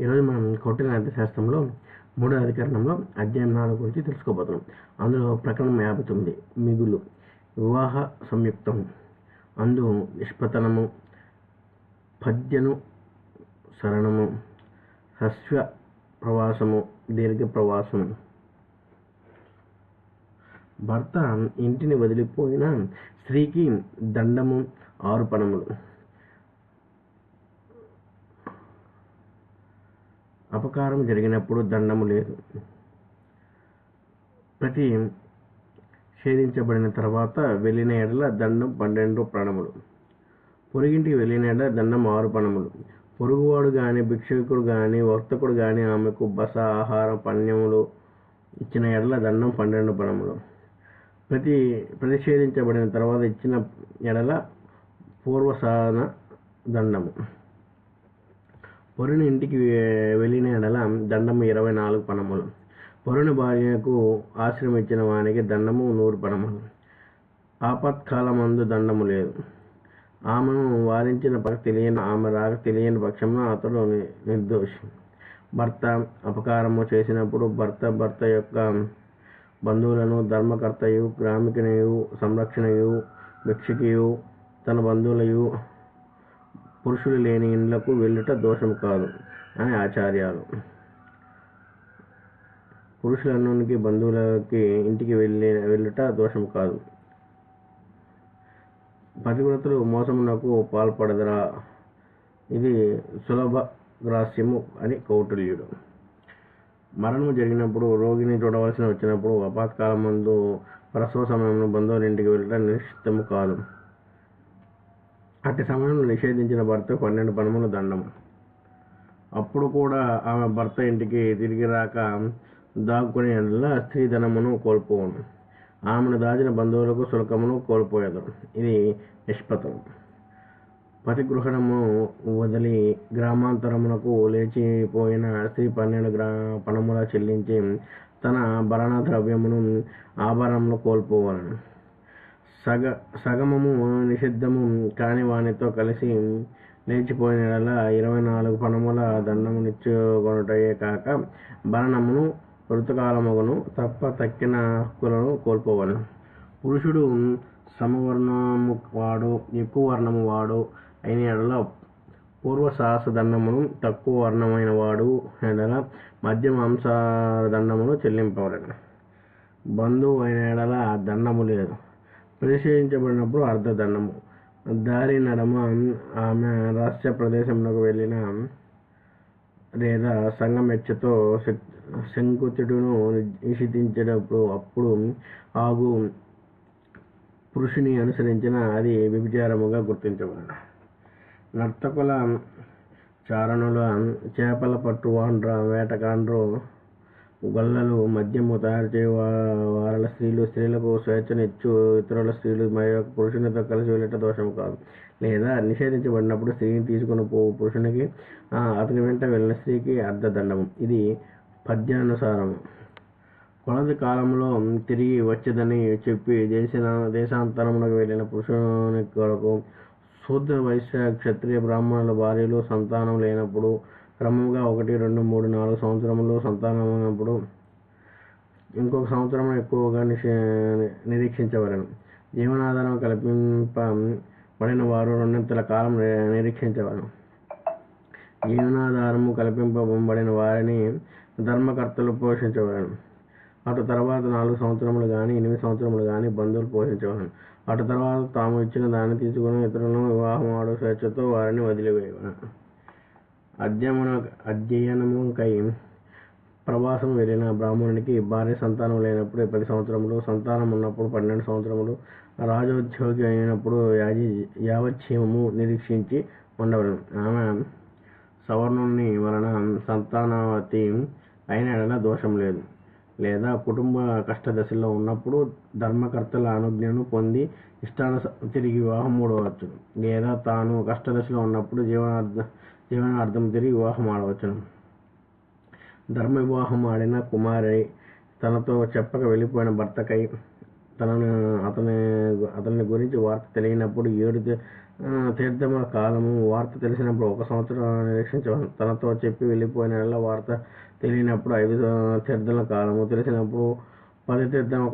ఈరోజు మనం కౌటిల్య అర్థశాస్త్రంలో మూడో అధికరణంలో అధ్యాయం నాలుగు గురించి తెలుసుకోబోతున్నాం. అందులో ప్రకరణం యాభై తొమ్మిది మిగులు వివాహ సంయుక్తం. అందు నిష్పతనము పద్యను శరణము హస్వ ప్రవాసము దీర్ఘ ప్రవాసము. భర్త ఇంటిని వదిలిపోయిన స్త్రీకి దండము ఆరు పణములు అపకారం జరిగినప్పుడు దండము లేదు. ప్రతి ఛేదించబడిన తర్వాత వెళ్ళిన ఎడల దండం పన్నెండు ప్రాణములు. పొరుగింటికి వెళ్ళిన ఎడల దండం ఆరు పణములు పొరుగువాడు కానీ భిక్షకుడు కానీ వర్తకుడు కానీ ఆమెకు బస ఆహారం పణ్యములు ఇచ్చిన ఎడల దండం పన్నెండు పణములు ప్రతి ప్రతిషేధించబడిన తర్వాత ఇచ్చిన ఎడల పూర్వసాన దండము. పొరుని ఇంటికి వెళ్ళిన ఎడల దండము ఇరవై నాలుగు పణములు పొరుని భార్యకు ఆశ్రమించిన వానికి దండము నూరు పణములు ఆపత్కాలమందు దండము లేదు. ఆమెను వారించిన పక్ష తెలియని ఆమె రాక తెలియని పక్షంలో అతడు నిర్దోషి. భర్త అపకారము చేసినప్పుడు భర్త భర్త యొక్క బంధువులను ధర్మకర్తయు గ్రామికనియు సంరక్షణయు భిక్షకియు తన బంధువులయు పురుషులు లేని ఇండ్లకు వెళ్ళుట దోషం కాదు అని ఆచార్యాలు. పురుషులన్నునికి బంధువులకి ఇంటికి వెళ్ళి వెళ్ళుట దోషం కాదు. పతివ్రతలు మోసమునకు పాల్పడదరా. ఇది సులభ గ్రాస్యము అని కౌటిల్యుడు. మరణం జరిగినప్పుడు రోగిని చూడవలసిన వచ్చినప్పుడు అపాతకాలం ముందు ప్రసవ సమయంలో బంధువుల ఇంటికి వెళ్ళడం నిశ్చితము కాదు. అట్టి సమయంలో నిషేధించిన భర్త పన్నెండు పనములు దండం. అప్పుడు కూడా ఆమె భర్త ఇంటికి తిరిగి రాక దాక్కునే స్త్రీ స్త్రీధనమును కోల్పోవును. ఆమెను దాచిన బంధువులకు శుల్కమును కోల్పోయేదు ఇది నిష్పతం పతిగృహణము వదిలి గ్రామాంతరమునకు లేచిపోయిన స్త్రీ పన్నెండు గ్రా పణముల చెల్లించి తన భరణ ద్రవ్యమును ఆభరణమును కోల్పోవాలను. సగ సగమము నిషిద్ధము కాని వానితో కలిసి లేచిపోయిన యెడల ఇరవై నాలుగు పణముల దండమునిచ్చుకొనుటయే కాక భరణమును ఋతుకాలమును తప్ప తక్కిన హక్కులను కోల్పోవాలి పురుషుడు సమవర్ణము వాడు ఎక్కువ వర్ణము వాడు అయిన ఎడల సాహస దండమును తక్కువ వర్ణమైన వాడు ఎడల మధ్య మాంస దండమును చెల్లింపవలను. బంధువు అయిన ఎడల దండము లేదు. పరిశీలించబడినప్పుడు అర్ధదండము. దారి నడమ ఆమె రహస్య ప్రదేశంలోకి వెళ్ళిన లేదా సంగమెచ్చతో శంకుతుడును నిషిధించేటప్పుడు అప్పుడు ఆగు పురుషుని అనుసరించిన అది విభిచారముగా గుర్తించబడిన. నర్తకుల చారణుల చేపల పట్టు వాండ్ర వేటకాండ్రు గొల్లలు మద్యము తయారు చేయ వారల స్త్రీలు స్త్రీలకు స్వేచ్ఛనిచ్చు ఇతరుల స్త్రీలు మరి యొక్క పురుషునితో కలిసి వెళ్ళట దోషం కాదు. లేదా నిషేధించబడినప్పుడు స్త్రీని తీసుకుని పో పురుషునికి అతని వెంట వెళ్ళిన స్త్రీకి అర్ధదండము. ఇది పద్యానుసారం కొలది కాలంలో తిరిగి వచ్చేదని చెప్పి దేశన దేశాంతరమునకు వెళ్ళిన పురుషుని కొరకు శూద్ర వైశ్య క్షత్రియ బ్రాహ్మణుల భార్యలు సంతానం లేనప్పుడు క్రమంగా ఒకటి రెండు మూడు నాలుగు సంవత్సరములు సంతానమైనప్పుడు ఇంకొక సంవత్సరం ఎక్కువగా నిషే నిరీక్షించవలను. జీవనాధారం కల్పింపబడిన వారు రెండింతల కాలం ని- నిరీక్షించవలను. జీవనాధారము కల్పింపబడిన వారిని ధర్మకర్తలు పోషించవలను. అటు తర్వాత నాలుగు సంవత్సరములు కానీ ఎనిమిది సంవత్సరములు కానీ బంధువులు పోషించవలను. అటు తర్వాత తాము ఇచ్చిన దాన్ని తీసుకుని ఇతరులను వివాహం ఆడు స్వేచ్ఛతో వారిని వదిలివేయవలను. అధ్యయన అధ్యయనముకై ప్రవాసం వెళ్ళిన బ్రాహ్మణునికి భార్య సంతానం లేనప్పుడు పది సంవత్సరములు సంతానం ఉన్నప్పుడు పన్నెండు సంవత్సరములు రాజోద్యోగి అయినప్పుడు యాజీ యావచ్ఛేమము నిరీక్షించి ఉండవలను. ఆమె సవర్ణుని వలన సంతానవతి అయిన ఎడల దోషం లేదు. లేదా కుటుంబ కష్టదశలో ఉన్నప్పుడు ధర్మకర్తల అనుజ్ఞను పొంది ఇష్టాను తిరిగి వివాహం మూడవచ్చు. లేదా తాను కష్టదశలో ఉన్నప్పుడు జీవనార్థ జీవనార్థం తిరిగి వివాహం ఆడవచ్చును ధర్మ వివాహం ఆడిన కుమారి తనతో చెప్పక వెళ్ళిపోయిన భర్తకై తనను అతని అతని గురించి వార్త తెలియనప్పుడు ఏడు తీర్థముల కాలము వార్త తెలిసినప్పుడు ఒక సంవత్సరం నిరీక్షించవలను. తనతో చెప్పి వెళ్ళిపోయిన వార్త తెలియనప్పుడు ఐదు తీర్థముల కాలము తెలిసినప్పుడు పది తీర్థం